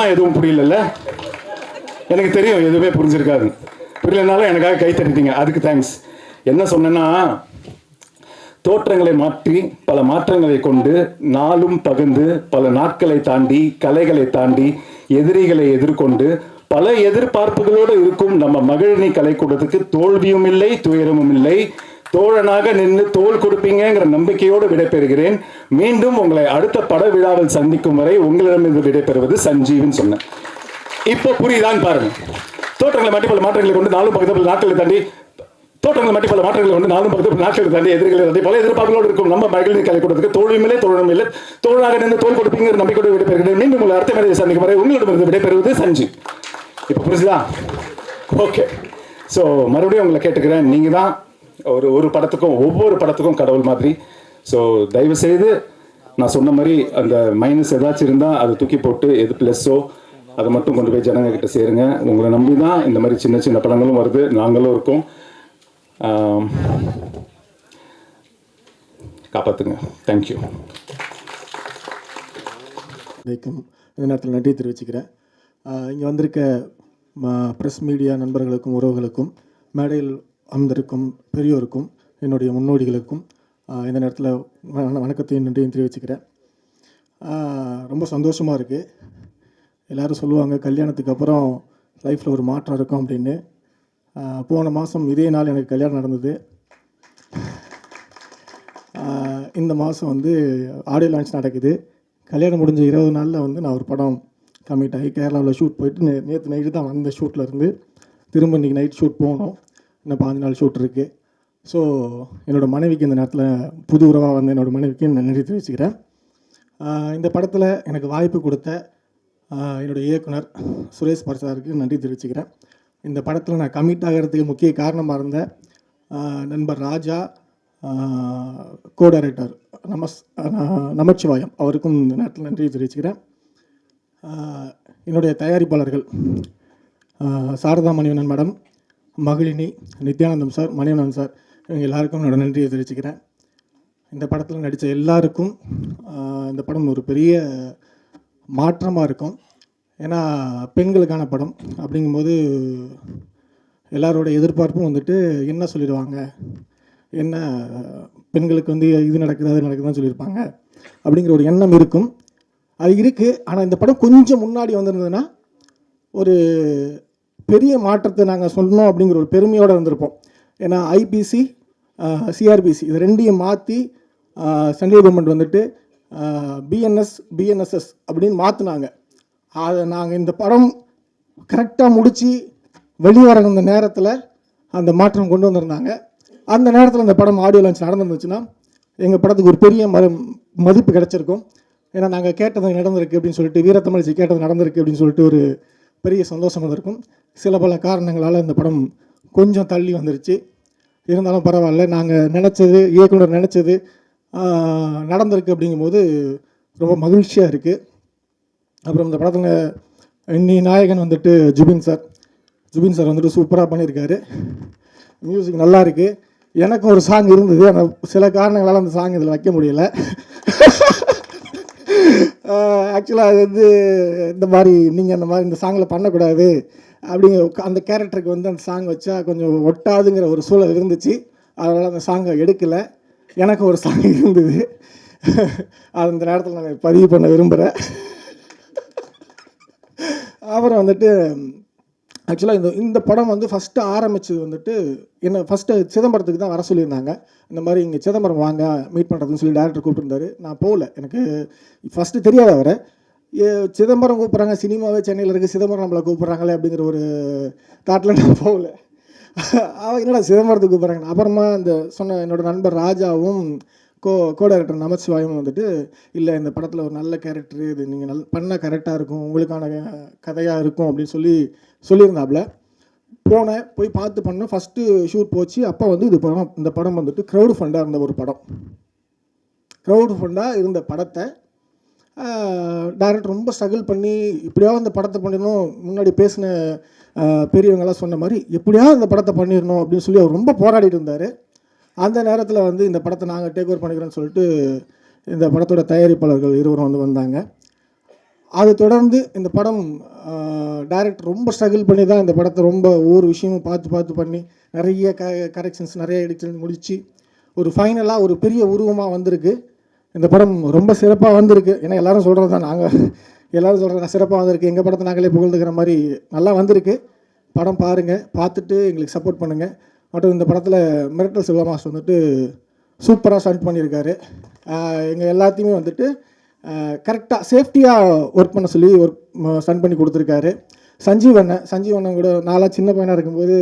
எதுவும் புரியலல்ல? எனக்கு தெரியும் எதுவுமே புரிஞ்சிருக்காது. புரியலனாலும் எனக்காக கை தட்டிட்டீங்க. அதுக்கு தேங்க்ஸ் என்ன சொன்னேன்னா தோற்றங்களை மாற்றி பல மாற்றங்களை கொண்டு நாளும் பகிர்ந்து பல நாட்களை தாண்டி கலைகளை தாண்டி எதிரிகளை எதிர்கொண்டு பல எதிர்பார்ப்புகளோடு இருக்கும் நம்ம மகிழினி கலைக்கூடத்துக்கு தோல்வியும் இல்லை துயரமும் இல்லை. தோழனாக நின்று தோல் கொடுப்பீங்கங்கிற நம்பிக்கையோடு விடைபெறுகிறேன். மீண்டும் உங்களை அடுத்த பட விழாவில் சந்திக்கும் வரை உங்களிடமிருந்து விடைபெறுவது சஞ்சீவின்னு சொன்னேன். இப்போ புரியுதான்னு பாருங்க. தோற்றங்களை மாற்றி பல மாற்றங்களை கொண்டு நாளும் பக்கத்தில் நாட்களை தாண்டி தோற்றங்களை மட்டும் பல மாற்றங்களை கொண்டு நானும் பக்கத்தில் நாட்கள் தாண்டி எதிர்களை தாண்டி பல எதிர்பார்ப்புகளோடு இருக்கும். நம்ம மகளிர் கலை கொடுத்துக்கு தோல்வியும் இல்லை தோழனும் இல்லை தோழனாக நின்று தோல் கொடுப்பீங்கிற நம்பிக்கையோடு விடைபெறுகிறேன். மீண்டும் உங்களை அடுத்த மேலே சந்திக்கும் வரை உங்களிடமிருந்து விடைபெறுவது சஞ்சு. இப்போ புரிஞ்சுதா? ஓகே. ஸோ மறுபடியும் உங்களை கேட்டுக்கிறேன். நீங்கள் தான் ஒரு ஒரு படத்துக்கும் ஒவ்வொரு படத்துக்கும் கடவுள் மாதிரி. ஸோ தயவு செய்து நான் சொன்ன மாதிரி அந்த மைனஸ் ஏதாச்சும் இருந்தால் அதை தூக்கி போட்டு எது ப்ளஸ்ஸோ அதை மட்டும் கொண்டு போய் ஜனங்க கிட்ட சேருங்க. உங்களை நம்பி தான் இந்த மாதிரி சின்ன சின்ன படங்களும் வருது. நாங்களும் இருக்கோம். Um, காப்பாற்றுங்க தேங்க்யூ வணக்கம் இந்த நேரத்தில் நன்றி தெரிவிச்சுக்கிறேன். இங்கே வந்திருக்க ப்ரெஸ் மீடியா நண்பர்களுக்கும் உறவுகளுக்கும் மேடையில் அமர்ந்திருக்கும் பெரியோருக்கும் என்னுடைய முன்னோடிகளுக்கும் இந்த நேரத்தில் வணக்கத்தையும் நன்றியும் தெரிவிச்சுக்கிறேன். ரொம்ப சந்தோஷமாக இருக்குது எல்லோரும் சொல்லுவாங்க கல்யாணத்துக்கு அப்புறம் லைஃப்பில் ஒரு மாற்றம் இருக்கும் அப்படின்னு. போன மாதம் இதே நாள் எனக்கு கல்யாணம் நடந்தது. இந்த மாதம் வந்து ஆடியோ லான்ச் நடக்குது. கல்யாணம் முடிஞ்ச இருபது நாளில் வந்து நான் ஒரு படம் கம்மிட் ஆகி கேரளாவில் ஷூட் போயிட்டு நே நேற்று நைட்டு தான் வந்த ஷூட்டில் இருந்து திரும்ப இன்றைக்கி நைட் ஷூட் போகணும் இன்னும் பாஞ்சு நாள் ஷூட் இருக்குது ஸோ என்னோடய மனைவிக்கு இந்த நேரத்தில் புது உறவாக வந்து என்னோடய மனைவிக்கு நான் நன்றி தெரிவிச்சுக்கிறேன். இந்த படத்தில் எனக்கு வாய்ப்பு கொடுத்த என்னுடைய இயக்குனர் சுரேஷ் பரசாருக்கு நன்றி தெரிவிச்சுக்கிறேன். இந்த படத்தில் நான் கமிட் ஆகிறதுக்கு முக்கிய காரணமாக இருந்த நண்பர் ராஜா கோ டைரக்டர் நமஸ் நமச்சிவாயம். அவருக்கும் இந்த நேரத்தில் நன்றி தெரிவிச்சுக்கிறேன். என்னுடைய தயாரிப்பாளர்கள் Saradha Manivannan madam Magizhini Nithyanandam sir Manivannan sir இவங்க எல்லாருக்கும் என்னோட நன்றியை தெரிவிச்சுக்கிறேன். இந்த படத்தில் நடித்த எல்லாருக்கும் இந்த படம் ஒரு பெரிய மாற்றமாக இருக்கும். ஏன்னா பெண்களுக்கான படம் அப்படிங்கும்போது எல்லாரோட எதிர்பார்ப்பும் வந்துட்டு என்ன சொல்லிடுவாங்க? என்ன பெண்களுக்கு வந்து இது நடக்குது அது நடக்குதுன்னு சொல்லியிருப்பாங்க அப்படிங்கிற ஒரு எண்ணம் இருக்கும். அது இருக்குது ஆனால் இந்த படம் கொஞ்சம் முன்னாடி வந்திருந்ததுன்னா ஒரு பெரிய மாற்றத்தை நாங்கள் சொன்னோம் அப்படிங்கிற ஒரு பெருமையோடு இருந்திருப்போம். ஏன்னா ஐபிசி சிஆர்பிசி இது ரெண்டையும் மாற்றி சென்ட்ரல் கவர்மெண்ட் வந்துட்டு பிஎன்எஸ் பிஎன்எஸ்எஸ் அப்படின்னு மாற்றினாங்க அதை நாங்கள் இந்த படம் கரெக்டாக முடித்து வெளியே வர இந்த நேரத்தில் அந்த மாற்றம் கொண்டு வந்திருந்தாங்க. அந்த நேரத்தில் அந்த படம் ஆடியோ லான்ச் நடந்துருந்துச்சுன்னா எங்கள் படத்துக்கு ஒரு பெரிய ம மதிப்பு கிடச்சிருக்கும். ஏன்னா நாங்கள் கேட்டது நடந்திருக்கு அப்படின்னு சொல்லிட்டு வீரத்தமிழ்ச்சி கேட்டது நடந்திருக்கு அப்படின்னு சொல்லிட்டு ஒரு பெரிய சந்தோஷம் இருக்கும் சில பல காரணங்களால் இந்த படம் கொஞ்சம் தள்ளி வந்துருச்சு. இருந்தாலும் பரவாயில்ல நாங்கள் நினச்சது இயக்குனர் நினச்சது நடந்திருக்கு அப்படிங்கும்போது ரொம்ப மகிழ்ச்சியாக இருக்குது அப்புறம் இந்த படத்தில் இன்னி நாயகன் வந்துட்டு ஜுபின் சார். ஜுபின் சார் வந்துட்டு சூப்பராக பண்ணியிருக்காரு. மியூசிக் நல்லா இருக்குது எனக்கும் ஒரு சாங் இருந்தது. ஆனால் சில காரணங்களால் அந்த சாங் இதில் வைக்க முடியல. ஆக்சுவலாக அது வந்து இந்த மாதிரி நீங்கள் அந்த மாதிரி இந்த சாங்கில் பண்ணக்கூடாது அப்படிங்கிற அந்த கேரக்டருக்கு வந்து அந்த சாங் வச்சா கொஞ்சம் ஒட்டாதுங்கிற ஒரு சூழல் இருந்துச்சு. அதனால் அந்த சாங்கை எடுக்கலை. எனக்கு ஒரு சாங் இருந்தது. அது அந்த நேரத்தில் நான் பதிவு பண்ண விரும்புகிறேன் அப்புறம் வந்துட்டு ஆக்சுவலாக இந்த இந்த படம் வந்து ஃபஸ்ட்டு ஆரம்பித்தது வந்துட்டு என்ன ஃபஸ்ட்டு சிதம்பரத்துக்கு தான் வர சொல்லியிருந்தாங்க. இந்த மாதிரி இங்கே சிதம்பரம் வாங்க மீட் பண்ணுறதுன்னு சொல்லி டேரக்டர் கூப்பிட்டுருந்தாரு. நான் போகல. எனக்கு ஃபஸ்ட்டு தெரியாத அவரை. ஏ, சிதம்பரம் கூப்பிட்றாங்க சினிமாவே சென்னையில் இருக்குது சிதம்பரம் நம்மளை கூப்பிட்றாங்களே அப்படிங்கிற ஒரு தாட்டில் நான் போகல. அவன் என்னடா சிதம்பரத்துக்கு கூப்பிட்றாங்க அப்புறமா இந்த சொன்ன என்னோட நண்பர் ராஜாவும் கோ கோ டேரக்டர் நமச்சிவாயும் வந்துட்டு இல்லை இந்த படத்தில் ஒரு நல்ல கேரக்டர் இது நீங்கள் நல் பண்ணால் கரெக்டாக இருக்கும் உங்களுக்கான கதையாக இருக்கும் அப்படின்னு சொல்லி சொல்லியிருந்தாப்புல போனேன் போய் பார்த்து பண்ணேன். ஃபஸ்ட்டு ஷூட் போச்சு. அப்போ வந்து இது படம் இந்த படம் வந்துட்டு க்ரௌடு ஃபண்டாக இருந்த ஒரு படம். க்ரௌடு ஃபண்டாக இருந்த படத்தை டேரக்டர் ரொம்ப ஸ்ட்ரகிள் பண்ணி இப்படியாவது இந்த படத்தை பண்ணிடணும் முன்னாடி பேசின பெரியவங்களாம் சொன்ன மாதிரி எப்படியாவது அந்த படத்தை பண்ணிடணும் அப்படின்னு சொல்லி அவர் ரொம்ப போராடிட்டு இருந்தார். அந்த நேரத்தில் வந்து இந்த படத்தை நாங்கள் டேக் ஓவர் பண்ணிக்கிறோன்னு சொல்லிட்டு இந்த படத்தோட தயாரிப்பாளர்கள் இருவரும் வந்து வந்தாங்க. அது தொடர்ந்து இந்த படம் டைரக்டர் ரொம்ப ஸ்ட்ரகிள் பண்ணி தான் இந்த படத்தை ரொம்ப ஒவ்வொரு விஷயமும் பார்த்து பார்த்து பண்ணி நிறைய க கரெக்ஷன்ஸ் நிறைய எடிஷன் முடித்து ஒரு ஃபைனலாக ஒரு பெரிய உருவமாக வந்திருக்கு. இந்த படம் ரொம்ப சிறப்பாக வந்திருக்கு. ஏன்னா எல்லாரும் சொல்கிறது தான் நாங்கள் எல்லோரும் சொல்கிறாங்க சிறப்பாக வந்திருக்கு. எங்கள் படத்தை நாங்களே புகழ்ந்துக்கிற மாதிரி நல்லா வந்திருக்கு. படம் பாருங்கள் பார்த்துட்டு எங்களுக்கு சப்போர்ட் பண்ணுங்கள் மற்றும் இந்த படத்தில் மிரட்டல் சிவா மாஸ்டர் வந்துட்டு சூப்பராக ஸ்டண்ட் பண்ணியிருக்காரு. எங்கள் எல்லாத்தையுமே வந்துட்டு கரெக்டாக சேஃப்டியாக ஒர்க் பண்ண சொல்லி ஒர்க் ஸ்டண்ட் பண்ணி கொடுத்துருக்காரு. சஞ்சீவ் அண்ணன் சஞ்சீவ் அண்ணன் கூட நாளாக சின்ன பையனாக இருக்கும்போது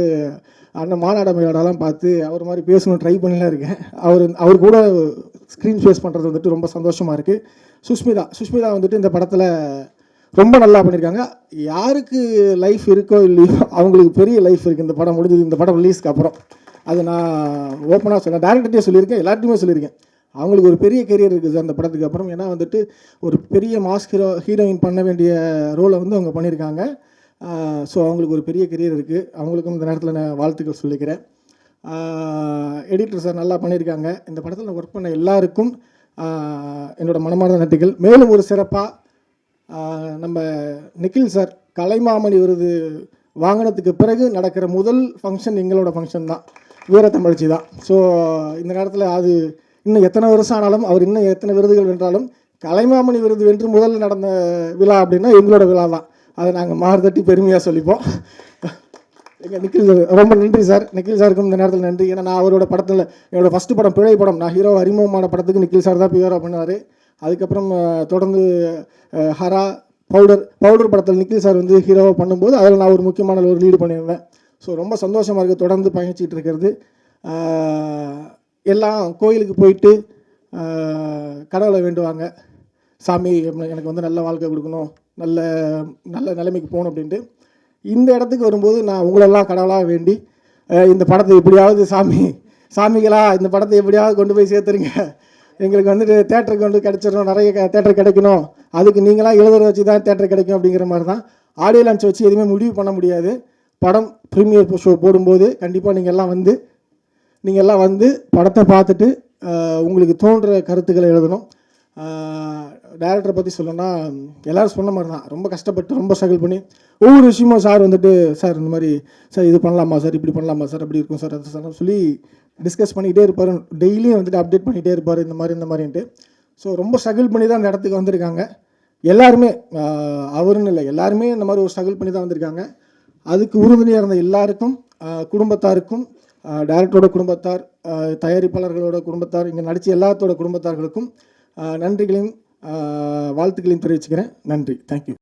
அண்ணன் மாநாட மேலாடெல்லாம் பார்த்து அவர் மாதிரி பேசணும் ட்ரை பண்ணிலாம் இருக்கேன். அவர் அவர் கூட ஸ்க்ரீன் ஃபேஸ் பண்ணுறது வந்துட்டு ரொம்ப சந்தோஷமாக இருக்குது சுஷ்மிதா சுஷ்மிதா வந்துட்டு இந்த படத்தில் ரொம்ப நல்லா பண்ணியிருக்காங்க. யாருக்கு லைஃப் இருக்கோ இல்லையோ அவங்களுக்கு பெரிய லைஃப் இருக்குது இந்த படம் முடிஞ்சது இந்த படம் ரிலீஸ்க்கு அப்புறம். அது நான் ஓப்பனாக சொன்னேன் டேரக்டர்கிட்டே சொல்லியிருக்கேன் எல்லார்ட்டையுமே சொல்லியிருக்கேன். அவங்களுக்கு ஒரு பெரிய கெரியர் இருக்குது அந்த படத்துக்கு அப்புறம். ஏன்னா வந்துட்டு ஒரு பெரிய மாஸ் ஹீரோ ஹீரோயின் பண்ண வேண்டிய ரோலை வந்து அவங்க பண்ணியிருக்காங்க. ஸோ அவங்களுக்கு ஒரு பெரிய கெரியர் இருக்குது அவங்களுக்கும் இந்த நேரத்தில் நான் வாழ்த்துக்கள் சொல்லிக்கிறேன். எடிட்டர் சார் நல்லா பண்ணியிருக்காங்க. இந்த படத்தில் ஒர்க் பண்ண எல்லாருக்கும் என்னோடய மனமார்ந்த நன்றிகள். மேலும் ஒரு சிறப்பாக நம்ம நிக்கில் சார் கலைமாமணி விருது வாங்கினதுக்கு பிறகு நடக்கிற முதல் ஃபங்க்ஷன் எங்களோட ஃபங்க்ஷன் தான். வீரத்தமிழ்ச்சி தான். ஸோ இந்த நேரத்தில் அது இன்னும் எத்தனை வருஷம் ஆனாலும் அவர் இன்னும் எத்தனை விருதுகள் வென்றாலும் கலைமாமணி விருது வென்று முதல்ல நடந்த விழா அப்படின்னா எங்களோட விழா தான். அதை நாங்கள் மாறுதட்டி பெருமையாக சொல்லிப்போம். எங்கள் நிக்கில் சார் ரொம்ப நன்றி சார். நிக்கில் சாருக்கும் இந்த நேரத்தில் நன்றி. ஏன்னா நான் அவரோட படத்தில் என்னோடய ஃபஸ்ட்டு படம் பிழை படம் நான் ஹீரோ அறிமுகமான படத்துக்கு நிக்கில் சார் தான் பியூரா பண்ணார் அதுக்கப்புறம் தொடர்ந்து ஹரா பவுடர் பவுடர் படத்தில் நிக்கில் சார் வந்து ஹீரோவாக பண்ணும்போது அதில் நான் ஒரு முக்கியமான ஒரு லீடு பண்ணியிருந்தேன். ஸோ ரொம்ப சந்தோஷமாக இருக்குது தொடர்ந்து பயணிச்சிட்டு இருக்கிறது. எல்லாம் கோயிலுக்கு போயிட்டு கடவுளை வேண்டுவாங்க. சாமி எனக்கு வந்து நல்ல வாழ்க்கை கொடுக்கணும். நல்ல நல்ல நிலைமைக்கு போகணும் அப்படின்ட்டு. இந்த இடத்துக்கு வரும்போது நான் உங்களெல்லாம் கடவுளாக வேண்டி இந்த படத்தை எப்படியாவது சாமி சாமிகளா இந்த படத்தை எப்படியாவது கொண்டு போய் சேர்த்துருங்க. எங்களுக்கு வந்துட்டு தேட்டருக்கு வந்து கிடச்சிடணும் நிறைய தேட்டர் கிடைக்கணும். அதுக்கு நீங்களாம் எழுதுற வச்சு தான் தேட்டர் கிடைக்கும் அப்படிங்கிற மாதிரி தான் ஆடியோ லான்ச் வச்சு எதுவுமே முடிவு பண்ண முடியாது. படம் ப்ரீமியர் ஷோ போடும்போது கண்டிப்பாக நீங்கள் எல்லாம் வந்து நீங்கள் எல்லாம் வந்து படத்தை பார்த்துட்டு உங்களுக்கு தோன்ற கருத்துக்களை எழுதணும். டேரக்டரை பற்றி சொல்லணும்னா எல்லாரும் சொன்ன மாதிரி தான் ரொம்ப கஷ்டப்பட்டு ரொம்ப ஸ்ட்ரகிள் பண்ணி ஒவ்வொரு விஷயமும் சார் வந்துட்டு சார் இந்த மாதிரி சார் இது பண்ணலாமா சார்? இப்படி பண்ணலாமா சார்? அப்படி இருக்கும் சார். அது சார் சொல்லி டிஸ்கஸ் பண்ணிகிட்டே இருப்பார். டெய்லியும் வந்துட்டு அப்டேட் பண்ணிகிட்டே இருப்பார். இந்த மாதிரி இந்த மாதிரின்ட்டு. ஸோ ரொம்ப ஸ்ட்ரகிள் பண்ணி தான் இந்த இடத்துக்கு வந்திருக்காங்க. எல்லாருமே அவருன்னு இல்லை. எல்லாருமே இந்த மாதிரி ஒரு ஸ்ட்ரகிள் பண்ணி தான் வந்திருக்காங்க. அதுக்கு உறுதுணையாக இருந்த எல்லாருக்கும் குடும்பத்தாருக்கும் டேரக்டரோட குடும்பத்தார் தயாரிப்பாளர்களோட குடும்பத்தார் இங்கே நடித்த எல்லாத்தோட குடும்பத்தார்களுக்கும் நன்றிகளையும் வாழ்த்துக்களையும் தெரிவிச்சுக்கிறேன். நன்றி. தேங்க்யூ